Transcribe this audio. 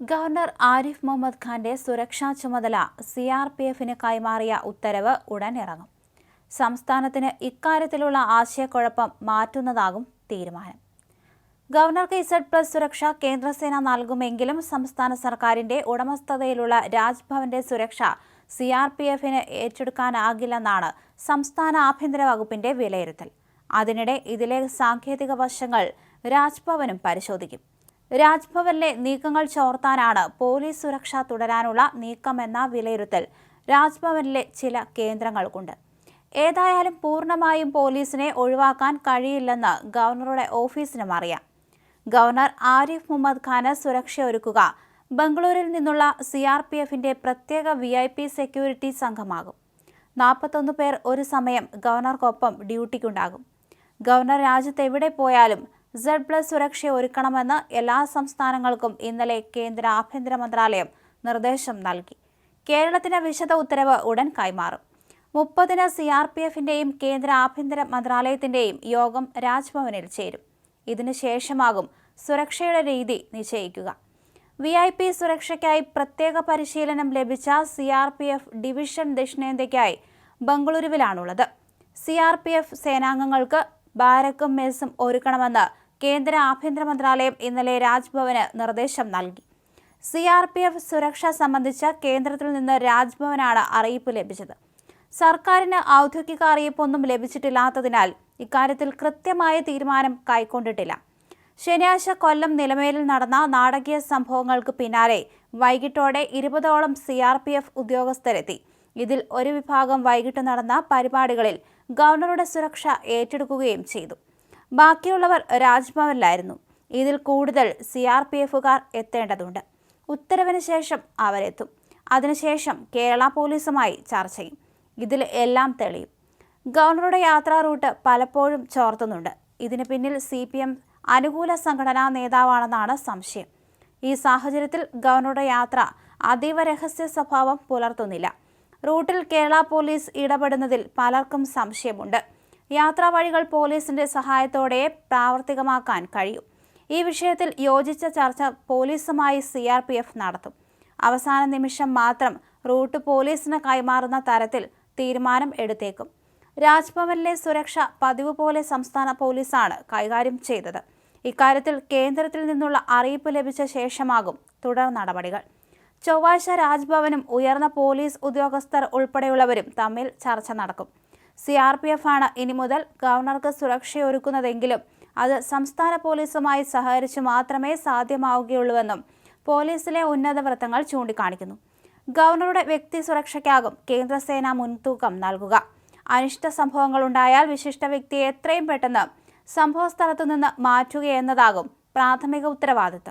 Governor Arif Muhammad ഖാന്റെ സുരക്ഷാ ചുമതല സി ആർ പി എഫിന് കൈമാറിയ ഉത്തരവ് ഉടൻ ഇറങ്ങും. സംസ്ഥാനത്തിന് ഇക്കാര്യത്തിലുള്ള ആശയക്കുഴപ്പം മാറ്റുന്നതാകും തീരുമാനം. ഗവർണർക്ക് ഇസഡ് പ്ലസ് സുരക്ഷ കേന്ദ്രസേന നൽകുമെങ്കിലും സംസ്ഥാന സർക്കാരിന്റെ ഉടമസ്ഥതയിലുള്ള രാജ്ഭവന്റെ സുരക്ഷ സി ആർ പി എഫിന് ഏറ്റെടുക്കാനാകില്ലെന്നാണ് സംസ്ഥാന ആഭ്യന്തര വകുപ്പിന്റെ വിലയിരുത്തൽ. അതിനിടെ ഇതിലെ സാങ്കേതിക വശങ്ങൾ രാജ്ഭവനും പരിശോധിക്കും. രാജ്ഭവനിലെ നീക്കങ്ങൾ ചോർത്താനാണ് പോലീസ് സുരക്ഷ തുടരാനുള്ള നീക്കമെന്ന വിലയിരുത്തൽ. രാജ്ഭവനിലെ ചില കേന്ദ്രങ്ങൾക്കുണ്ട്. ഏതായാലും പൂർണമായും പോലീസിനെ ഒഴിവാക്കാൻ കഴിയില്ലെന്ന് ഗവർണറുടെ ഓഫീസിനും അറിയാം. ഗവർണർ ആരിഫ് മുഹമ്മദ് ഖാന് സുരക്ഷയൊരുക്കുക. ബംഗളൂരിൽ നിന്നുള്ള സി ആർ പി എഫിന്റെ പ്രത്യേക വി ഐ പി സെക്യൂരിറ്റി സംഘമാകും. നാൽപ്പത്തൊന്ന് പേർ ഒരു സമയം ഗവർണർക്കൊപ്പം ഡ്യൂട്ടിക്കുണ്ടാകും. ഗവർണർ രാജ്യത്ത് എവിടെ പോയാലും സെഡ് പ്ലസ് സുരക്ഷ ഒരുക്കണമെന്ന് എല്ലാ സംസ്ഥാനങ്ങൾക്കും ഇന്നലെ കേന്ദ്ര ആഭ്യന്തര മന്ത്രാലയം നിർദ്ദേശം നൽകി. കേരളത്തിന് വിശദ ഉത്തരവ് ഉടൻ കൈമാറും. മുപ്പതിന് സി ആർ പി എഫിന്റെയും കേന്ദ്ര ആഭ്യന്തര മന്ത്രാലയത്തിന്റെയും യോഗം രാജ്ഭവനിൽ ചേരും. ഇതിനു ശേഷമാകും സുരക്ഷയുടെ രീതി നിശ്ചയിക്കുക. വി ഐ പി സുരക്ഷയ്ക്കായി പ്രത്യേക പരിശീലനം ലഭിച്ച C R P F division ദക്ഷിണേന്ത്യയ്ക്കായി ബംഗളൂരുവിലാണുള്ളത്. സി ആർ പി എഫ് സേനാംഗങ്ങൾക്ക് ബാരക്കും മെസ്സും ഒരുക്കണമെന്ന് കേന്ദ്ര ആഭ്യന്തര മന്ത്രാലയം ഇന്നലെ രാജ്ഭവന് നിർദ്ദേശം നൽകി. സി ആർ പി എഫ് സുരക്ഷ സംബന്ധിച്ച കേന്ദ്രത്തിൽ നിന്ന് രാജ്ഭവനാണ് അറിയിപ്പ് ലഭിച്ചത്. സർക്കാരിന് ഔദ്യോഗിക അറിയിപ്പൊന്നും ലഭിച്ചിട്ടില്ലാത്തതിനാൽ ഇക്കാര്യത്തിൽ കൃത്യമായ തീരുമാനം കൈക്കൊണ്ടിട്ടില്ല. ശനിയാഴ്ച കൊല്ലം നിലമേലിൽ നടന്ന നാടകീയ സംഭവങ്ങൾക്ക് പിന്നാലെ വൈകിട്ടോടെ ഇരുപതോളം സി ആർ പി എഫ് ഉദ്യോഗസ്ഥരെത്തി. ഇതിൽ ഒരു വിഭാഗം വൈകിട്ട് നടന്ന പരിപാടികളിൽ ഗവർണറുടെ സുരക്ഷ ഏറ്റെടുക്കുകയും ചെയ്തു. ബാക്കിയുള്ളവർ രാജ്ഭവനിലായിരുന്നു. ഇതിൽ കൂടുതൽ സി ആർ പി എഫുകാർ എത്തേണ്ടതുണ്ട്. ഉത്തരവിന് ശേഷം അവരെത്തും. അതിനുശേഷം കേരള പോലീസുമായി ചർച്ച ചെയ്യും. ഇതിൽ എല്ലാം തെളിയും. ഗവർണറുടെ യാത്രാ റൂട്ട് പലപ്പോഴും ചോർത്തുന്നുണ്ട്. ഇതിന് പിന്നിൽ സി പി എം അനുകൂല സംഘടനാ നേതാവാണെന്നാണ് സംശയം. ഈ സാഹചര്യത്തിൽ ഗവർണറുടെ യാത്ര അതീവ രഹസ്യ സ്വഭാവം പുലർത്തുന്നില്ല. റൂട്ടിൽ കേരള പോലീസ് ഇടപെടുന്നതിൽ പലർക്കും സംശയമുണ്ട്. യാത്രാ വഴികൾ പോലീസിന്റെ സഹായത്തോടെ പ്രാവർത്തികമാക്കാൻ കഴിയും. ഈ വിഷയത്തിൽ യോജിച്ച ചർച്ച പോലീസുമായി സി ആർ പി എഫ് നടത്തും. അവസാന നിമിഷം മാത്രം റൂട്ട് പോലീസിന് കൈമാറുന്ന തരത്തിൽ തീരുമാനം എടുത്തേക്കും. രാജ്ഭവനിലെ സുരക്ഷ പതിവ് പോലെ സംസ്ഥാന പോലീസാണ് കൈകാര്യം ചെയ്തത്. ഇക്കാര്യത്തിൽ കേന്ദ്രത്തിൽ നിന്നുള്ള അറിയിപ്പ് ലഭിച്ച ശേഷമാകും തുടർ നടപടികൾ. ചൊവ്വാഴ്ച രാജ്ഭവനും ഉയർന്ന പോലീസ് ഉദ്യോഗസ്ഥർ ഉൾപ്പെടെയുള്ളവരും തമ്മിൽ ചർച്ച നടക്കും. സി ആർ പി എഫ് ആണ് ഇനി മുതൽ ഗവർണർക്ക് സുരക്ഷയൊരുക്കുന്നതെങ്കിലും അത് സംസ്ഥാന പോലീസുമായി സഹകരിച്ച് മാത്രമേ സാധ്യമാവുകയുള്ളൂവെന്നും പോലീസിലെ ഉന്നത വൃത്തങ്ങൾ ചൂണ്ടിക്കാണിക്കുന്നു. ഗവർണറുടെ വ്യക്തി സുരക്ഷയ്ക്കാകും കേന്ദ്രസേന മുൻതൂക്കം നൽകുക. അനിഷ്ട സംഭവങ്ങൾ ഉണ്ടായാൽ വിശിഷ്ട വ്യക്തിയെ എത്രയും പെട്ടെന്ന് സംഭവസ്ഥലത്തു നിന്ന് മാറ്റുകയെന്നതാകും പ്രാഥമിക ഉത്തരവാദിത്തം.